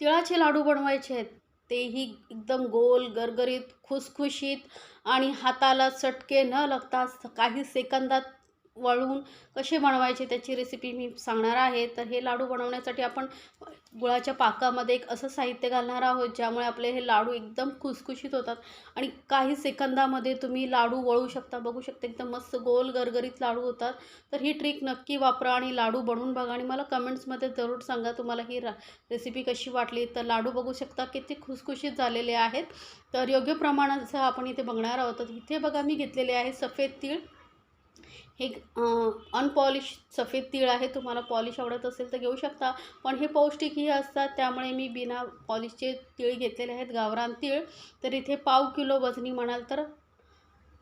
तिळाचे लाडू बनवायचे आहेत. तेही एकदम गोल गरगरीत खुसखुशीत आणि हाताला चटके न लागता स- काही सेकंदात वळून कसे बनवायचे त्याची रेसिपी मी सांगणार आहे. तर हे लाडू बनवण्यासाठी आपण गुळाच्या पाकामध्ये एक असं साहित्य घालणार आहोत ज्यामुळे आपले हे लाडू एकदम खुसखुशीत होतात. आणि काही सेकंदामध्ये तुम्ही लाडू वळू शकता. बघू शकता एकदम मस्त गोल गरगरीत लाडू होतात. तर ही ट्रिक नक्की वापरा आणि लाडू बनवून बघा. आणि मला कमेंट्समध्ये जरूर सांगा तुम्हाला ही रेसिपी कशी वाटली. तर लाडू बघू शकता किती खुसखुशीत झालेले आहेत. तर योग्य प्रमाणाचं आपण इथे बघणार आहोत. तर इथे बघा मी घेतलेले आहे सफेद तीळ. हे अनपॉलिश सफेद तीळ आहे तुम्हाला पॉलिश आवडत असेल तर घेऊ शकता. पण हे पौष्टिकही असतात त्यामुळे मी बिना पॉलिशचे तीळ घेतलेले आहेत गावरान तीळ. तर इथे पाव किलो वजनी म्हणाल तर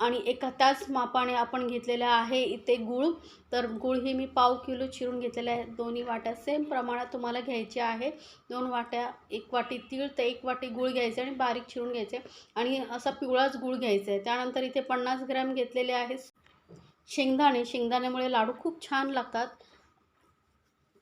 आणि एका त्याच मापाने आपण घेतलेलं आहे इथे गूळ. तर गूळ ही मी पाव किलो चिरून घेतलेले आहे. दोन्ही वाट्या सेम प्रमाणात तुम्हाला घ्यायचे आहे. दोन वाट्या एक वाटी तीळ तर एक वाटी गूळ घ्यायचे आणि बारीक चिरून घ्यायचे. आणि असा पिवळाच गूळ घ्यायचा आहे. त्यानंतर इथे पन्नास ग्रॅम घेतलेले आहे शेंगदाणे शेंगदाण्यामुळे लाडू खूप छान लागतात.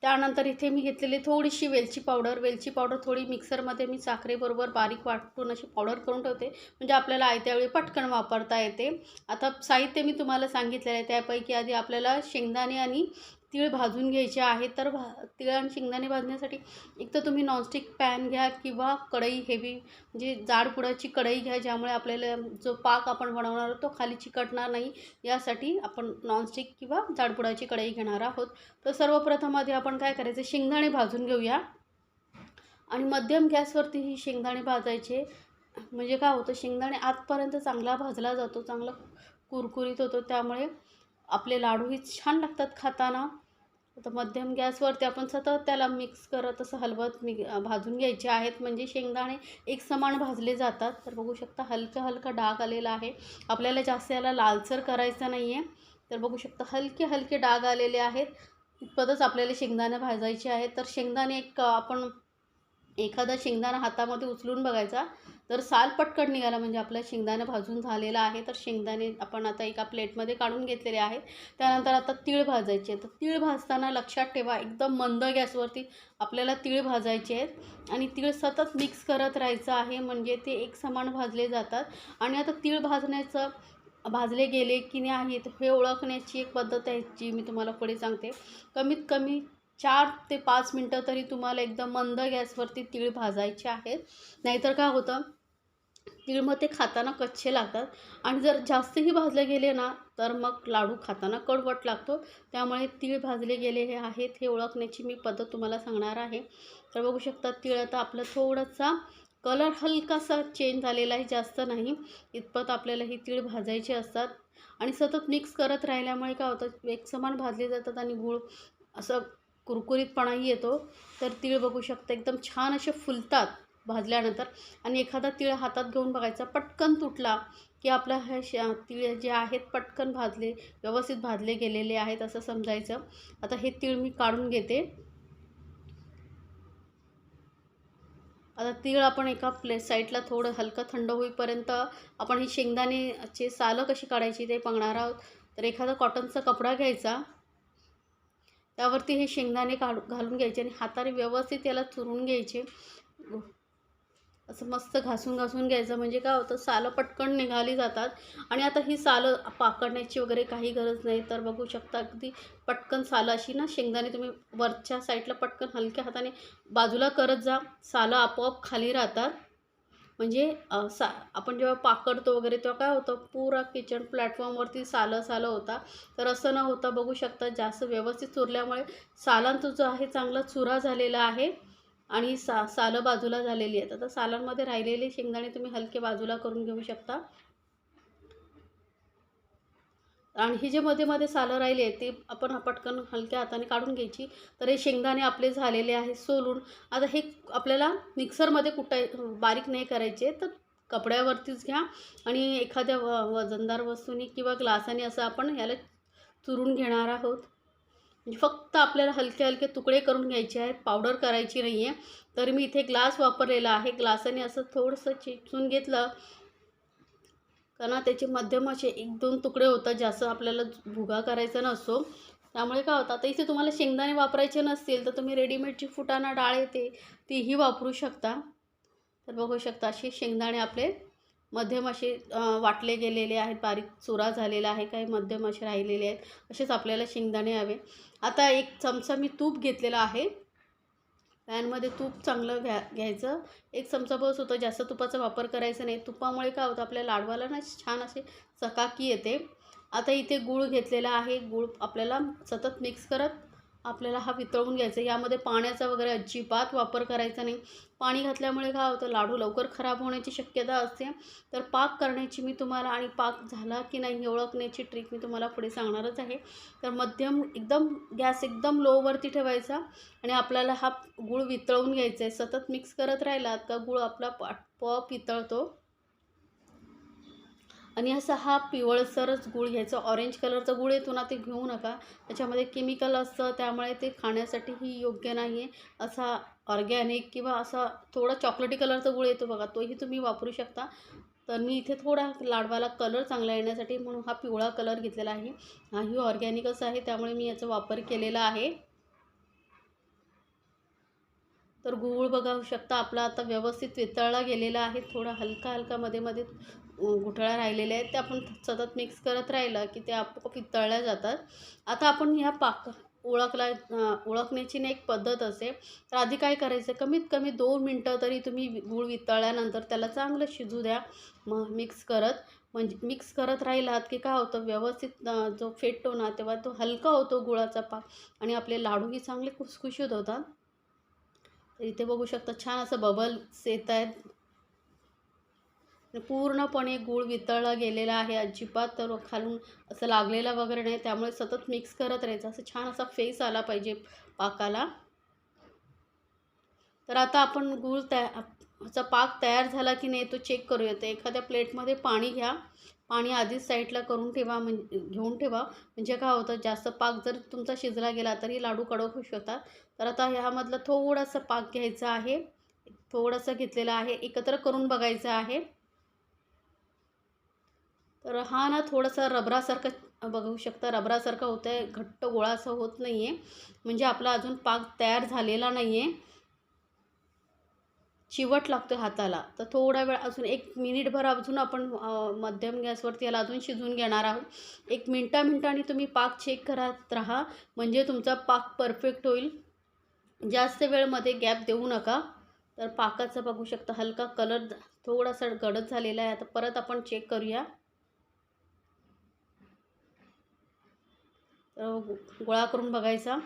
त्यानंतर इथे मी घेतलेली थोडीशी वेलची पावडर. वेलची पावडर थोडी मिक्सरमध्ये मी साखरेबरोबर बारीक वाटून अशी पावडर करून ठेवते. म्हणजे आपल्याला आयत्या वेळी पटकन वापरता येते. आता साहित्य मी तुम्हाला सांगितलेलं आहे. त्यापैकी आधी आपल्याला शेंगदाणे आणि तीळ भाजून घ्यायचे आहे तर भा तीळ आणि शेंगदाणे भाजण्यासाठी एक तर तुम्ही नॉनस्टिक पॅन घ्या किंवा कढई हेवी म्हणजे जाड पुडाची कढई घ्या ज्यामुळे आपल्याला जो पाक आपण बनवणार आहोत तो खाली चिकटणार नाही. यासाठी आपण नॉनस्टिक किंवा जाडपुडाची कढई घेणार आहोत. तर सर्वप्रथम आधी आपण काय करायचं शेंगदाणे भाजून घेऊया. आणि मध्यम गॅसवरती ही शेंगदाणे भाजायचे. म्हणजे काय होतं शेंगदाणे आतपर्यंत चांगला भाजला जातो चांगला कुरकुरीत होतो त्यामुळे आपले लाडूही छान लागतात खाताना. आता मध्यम गॅसवरती आपण सतत त्याला मिक्स करत असं हलवत मि भाजून घ्यायचे आहेत. म्हणजे शेंगदाणे एक समान भाजले जातात. तर बघू शकता हलका हलका डाग आलेला आहे. आपल्याला जास्त याला लालसर करायचं नाही आहे तर बघू शकता हलके हलके डाग आलेले आहेत. इतपतच आपल्याला शेंगदाणे भाजायचे आहेत. तर शेंगदाणे एक आपण एखादा शेंगदाणा हातामध्ये उचलून बघायचा तर साल पटकन निघाला. म्हणजे आपला शेंगदाणा भाजून झालेला आहे तर शेंगदाणे आपण आता एका प्लेटमध्ये काढून घेतलेले आहेत. त्यानंतर आता तीळ भाजायचे तर तीळ भाजताना लक्षात ठेवा एकदम मंद गॅसवरती आपल्याला तीळ भाजायचे आहेत. आणि तीळ सतत मिक्स करत राहायचं आहे म्हणजे ते एक समान भाजले जातात. आणि आता तीळ भाजण्याचं भाजले गेले की नाही आहेत हे ओळखण्याची एक पद्धत आहे जी मी तुम्हाला पुढे सांगते. कमीत कमी चार ते पाच मिनटं तरी तुम्हाला एकदम मंद गॅसवरती तीळ भाजायचे आहेत. नाहीतर काय होतं तीळ मग ते खाताना कच्चे लागतात. आणि जर जास्तही भाजले गेले ना तर मग लाडू खाताना कडवट लागतो. त्यामुळे तीळ भाजले गेले हे आहेत हे ओळखण्याची मी पद्धत तुम्हाला सांगणार आहे. तर बघू शकता तीळ आता आपलं थोडासा कलर हलकासा चेंज झालेला आहे जास्त नाही. इतपत आपल्याला ही तीळ भाजायचे असतात. आणि सतत मिक्स करत राहिल्यामुळे काय होतं एकसमान भाजले जातात आणि गूळ असं कुरकुरीतपणाही येतो तर तीळ बघू शकता. एकदम छान असे फुलतात भाजल्यानंतर. आणि एखादा तीळ हातात घेऊन बघायचा पटकन तुटला की आपला हे श तीळ जे आहेत पटकन भाजले व्यवस्थित भाजले गेलेले आहेत असं समजायचं. आता हे तीळ मी काढून घेते. आता तीळ आपण एका प्ले साईडला थोडं हलकं थंड होईपर्यंत आपण ही शेंगदाणेचे सालं कशी काढायची ते बघणार आहोत. तर एखादा कॉटनचा कपडा घ्यायचा. त्यावरती हे शेंगदाणे काढू घालून घ्यायचे आणि हाताने व्यवस्थित याला चुरून घ्यायचे. असं मस्त घासून घासून घ्यायचं. म्हणजे काय होतं सालं पटकन निघाली जातात. आणि आता ही सालं पाकडण्याची वगैरे काही गरज नाही. तर बघू शकता अगदी पटकन सालं अशी ना शेंगदाणे तुम्ही वरच्या साईडला पटकन हलक्या हाताने बाजूला करत जा. सालं आपोआप खाली राहतात. म्हणजे सा आपण जेव्हा पाकडतो वगैरे तेव्हा काय होतं पुरा किचन प्लॅटफॉर्मवरती सालं सालं होता. तर असं न होता बघू शकता जास्त व्यवस्थित चुरल्यामुळे सालांचा जो आहे चांगला चुरा झालेला आहे आणि सा सालं बाजूला झालेली आहेत आता सालांमध्ये राहिलेले शेंगदाणे तुम्ही हलके बाजूला करून घेऊ शकता. आणि ही जे मध्ये मध्ये सालं राहिली आहेत ते आपण पटकन हलक्या हाताने काढून घ्यायची. तर हे शेंगदाणे आपले झालेले आहे सोलून. आता हे आपल्याला मिक्सरमध्ये कुटाय बारीक नाही करायचे तर कपड्यावरतीच घ्या. आणि एखाद्या व वजनदार वस्तूने किंवा ग्लासाने असं आपण ह्याला चुरून घेणार आहोत. म्हणजे फक्त आपल्याला हलके हलके तुकडे करून घ्यायचे आहेत पावडर करायची नाही आहे तर मी इथे ग्लास वापरलेला आहे. ग्लासाने असं थोडंसं चिपसून घेतलं. त्यांना त्याचे मध्यम असे एक दोन तुकडे होतात जास्त आपल्याला भुगा करायचा नसतो. त्यामुळे काय होतं आता इथे तुम्हाला शेंगदाणे वापरायचे नसतील तर तुम्ही रेडीमेडची फुटाणा डाळ येते तीही वापरू शकता. तर बघू शकता असे शेंगदाणे आपले मध्यम असे वाटले गेलेले आहेत बारीक चुरा झालेला आहे काही मध्यम असे राहिलेले आहेत असेच आपल्याला शेंगदाणे हवे. आता एक चमचा मी तूप घेतलेला आहे. पॅनमध्ये तूप चांगलं घ्या घ्यायचं. एक चमचा होतं जास्त तुपाचा वापर करायचा नाही. तुपामुळे काय होतं आपल्या लाडवाला ना छान असे चकाकी येते. आता इथे गूळ घेतलेला आहे. गूळ आपल्याला सतत मिक्स करत आपल्याला हा वितळवून घ्यायचा यामध्ये पाण्याचा वगैरे अजिबात वापर करायचा नाही. पाणी घातल्यामुळे काय होतं लाडू लवकर खराब होण्याची शक्यता असते. तर पाक करण्याची मी तुम्हाला आणि पाक झाला की नाही हे ओळखण्याची ट्रिक मी तुम्हाला पुढे सांगणारच आहे. तर मध्यम एकदम गॅस एकदम लोवरती ठेवायचा आणि आपल्याला हा गूळ वितळवून घ्यायचा आहे. सतत मिक्स करत राहिलात का गूळ आपला आपोआप वितळतो. आणि असा हा पिवळसरच गूळ घ्यायचा. ऑरेंज कलरचा गूळ येतो ना ते घेऊ नका. त्याच्यामध्ये केमिकल असतं त्यामुळे ते खाण्यासाठीही योग्य नाही आहे असा ऑर्गॅनिक किंवा असा थोडा चॉकलेटी कलरचा गूळ येतो बघा तोही तुम्ही वापरू शकता. तर मी इथे थोडा लाडवाला कलर चांगला येण्यासाठी म्हणून हा पिवळा कलर घेतलेला आहे. हाही ऑर्गॅनिकच आहे त्यामुळे मी याचा वापर केलेला आहे. तर गूळ बघा शकता आपला आता व्यवस्थित वितळला गेलेला आहे. थोडा हलका हलका मध्ये मध्ये गुठळ्या राहिलेल्या आहेत ते आपण सतत मिक्स करत राहिलं की ते आपोआप वितळल्या जातात. आता आपण ह्या पाक ओळखला ओळखण्याची ना एक पद्धत असे. तर आधी काय करायचं? कमीत कमी दोन मिनटं तरी तुम्ही गूळ वितळल्यानंतर त्याला चांगलं शिजू द्या. मग मिक्स करत म्हणजे मिक्स करत राहिलात की काय होतं? व्यवस्थित जो फेटतो ना तेव्हा तो हलका होतो गुळाचा पाक आणि आपले लाडूही चांगले खुसखुशीत होतात. इथे बघू शकता छान असं बबल्स येत आहेत. पूर्णपणे गूळ वितळला गेलेला आहे. अजिबात तर खालून असं लागलेलं वगैरे नाही. त्यामुळे सतत मिक्स करत राहायचं. असं छान असा फेस आला पाहिजे पाकाला. तर आता आपण गूळ तया चा पाक तयार झाला की नाही तो चेक करूया. तर एखाद्या प्लेटमध्ये पाणी घ्या. पाणी आधीच साईडला करून ठेवा म्हणजे घेऊन ठेवा. म्हणजे काय होतं जास्त पाक जर तुमचा शिजला गेला तरी लाडू कडक होऊ शकतात. तर आता ह्यामधलं थोडासा पाक घ्यायचा आहे. थोडासा घेतलेला आहे. एकत्र करून बघायचं आहे. तर हा ना थोडासा रबरासारखं बघू शकता रबरासारखं होतं आहे घट्ट गोळा असं होत नाही आहे म्हणजे आपला अजून पाक तयार झालेला नाही आहे चिवट लागतो हाताला. तर थोडा वेळ अजून एक मिनिटभर अजून आपण मध्यम गॅसवरती याला अजून शिजवून घेणार आहोत. एक मिनटा मिनटाने तुम्ही पाक चेक करत राहा. म्हणजे तुमचा पाक परफेक्ट होईल. जास्त वेळमध्ये गॅप देऊ नका. तर पाकाचा बघू शकता हलका कलर थोडासा गडद झालेला आहे. आता परत आपण चेक करूया तर गो- गोळा करून बघायचा.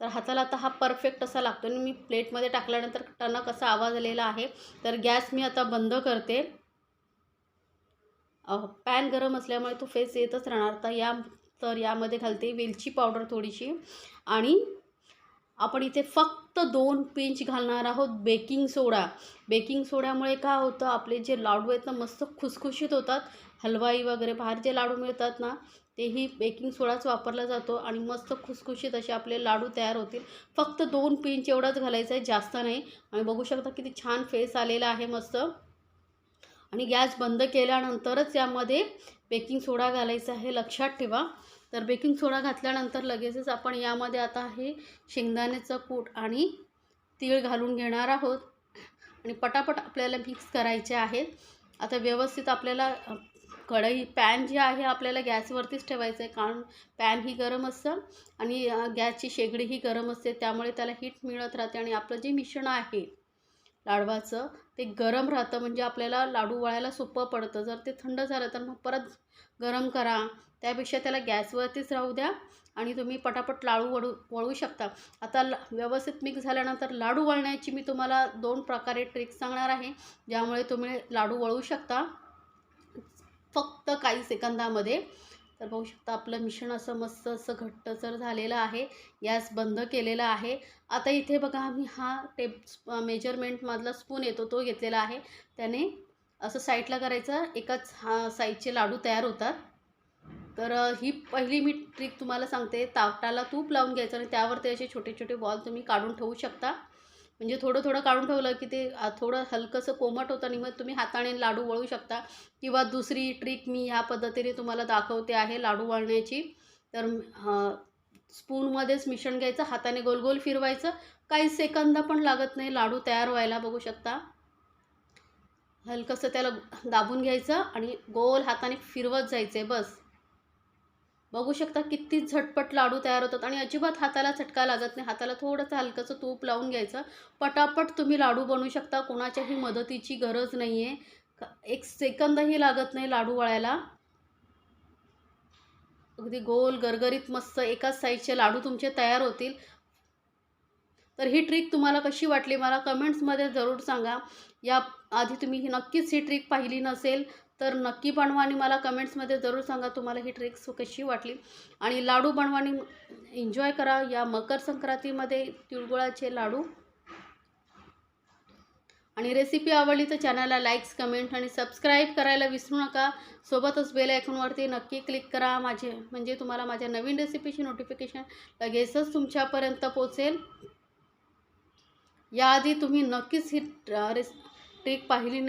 तर हाताला आता हा परफेक्ट असा लागतो आणि मी प्लेटमध्ये टाकल्यानंतर टणक असा आवाज आलेला आहे. तर गॅस मी आता बंद करते. पॅन गरम असल्यामुळे तो फेस येतच राहणार. तर या तर यामध्ये घालते वेलची पावडर थोडीशी. आणि आपण इथे फक्त दोन पिंच घालणार आहोत बेकिंग सोडा. बेकिंग सोड्यामुळे काय होतं आपले जे लाडू आहेत ना मस्त खुसखुशीत होतात. हलवाई वगैरे बाहेर जे लाडू मिळतात ना तेही बेकिंग सोडाच वापरला जातो आणि मस्त खुसखुशीत असे आपले लाडू तयार होतील. फक्त दोन पिंच एवढाच घालायचा आहे जास्त नाही. आणि बघू शकता किती छान फेस आलेला आहे मस्त. आणि गॅस बंद केल्यानंतरच यामध्ये बेकिंग सोडा घालायचा आहे लक्षात ठेवा. तर बेकिंग सोडा घातल्यानंतर लगेचच आपण यामध्ये आता हे शेंगदाण्याचं कूट आणि तीळ घालून घेणार आहोत. आणि पटापट आपल्याला मिक्स करायचे आहेत. आता व्यवस्थित आपल्याला कढई पॅन जे आहे आपल्याला गॅसवरतीच ठेवायचं आहे कारण पॅन ही गरम असतं आणि गॅसची शेगडी ही गरम असते. त्यामुळे त्याला हीट मिळत राहते आणि आपलं जे मिश्रण आहे लाडवाचं ते गरम राहतं. म्हणजे आपल्याला लाडू वळायला सोपं पडतं. जर ते थंड झालं तर मग परत गरम करा. त्यापेक्षा त्याला गॅसवरतीच राहू द्या आणि तुम्ही पटापट लाडू वळू वळू शकता. आता ल व्यवस्थित मिक्स झाल्यानंतर लाडू वळण्याची मी तुम्हाला दोन प्रकारे ट्रिक सांगणार आहे. ज्यामुळे तुम्ही लाडू वळू शकता. फक्त काही सेकंदामध्ये. तर बघू शकता आपलं मिश्रण असं मस्त असं घट्टसर झालेलं आहे. गॅस बंद केलेला आहे. आता इथे बघा आम्ही हा टेप मेजरमेंटमधला स्पून येतो तो घेतलेला आहे. त्याने असं साईडला करायचं एकाच हा साईजचे लाडू तयार होतात. तर ही पहिली मी ट्रिक तुम्हाला सांगते. तावटाला तूप लावून घ्यायचं आणि त्यावर ते असे छोटे छोटे बॉल तुम्ही काढून ठेवू शकता. म्हणजे थोडं थोडं काढून ठेवलं की ते थोडं हलकंसं कोमट होतं आणि मग तुम्ही हाताने लाडू वळू शकता. किंवा दुसरी ट्रिक मी ह्या पद्धतीने तुम्हाला दाखवते आहे लाडू वळण्याची. तर स्पूनमध्येच मिश्रण घ्यायचं हाताने गोल गोल फिरवायचं. काही सेकंद पण लागत नाही लाडू तयार व्हायला बघू शकता. हलकंसं त्याला दाबून घ्यायचं आणि गोल हाताने फिरवत जायचं आहे बस. बघू शकता किती झटपट लाडू तयार होतात आणि अजिबात हाताला चटका लागत नाही. हाताला थोडंसं हलकंसं तूप लावून घ्यायचं. पटापट तुम्ही लाडू बनवू शकता. कोणाच्याही मदतीची गरज नाही आहे एक सेकंदही लागत नाही लाडू वळायला. अगदी गोल गरगरीत मस्त एकाच साईजचे लाडू तुमचे तयार होतील. तर ही ट्रिक तुम्हाला कशी वाटली? मला कमेंट्समध्ये जरूर सांगा. या आधी तुम्ही ही नक्कीच ही ट्रिक पाहिली नसेल तर नक्की बनवा आणि मला कमेंट्समध्ये जरूर सांगा तुम्हाला ही ट्रिक्स कशी वाटली. आणि लाडू बनवा आणि एन्जॉय करा या मकर संक्रांतीमध्ये तिळगुळाचे लाडू. आणि रेसिपी आवडली तर चॅनलला लाईक्स कमेंट आणि सबस्क्राईब करायला विसरू नका. सोबतच बेल आयकॉनवरती नक्की क्लिक करा. माझे म्हणजे तुम्हाला माझ्या नवीन रेसिपीची नोटिफिकेशन लगेचच तुमच्यापर्यंत पोचेल याआधी तुम्ही नक्कीच ही रेस ट्रिक पाहिली नस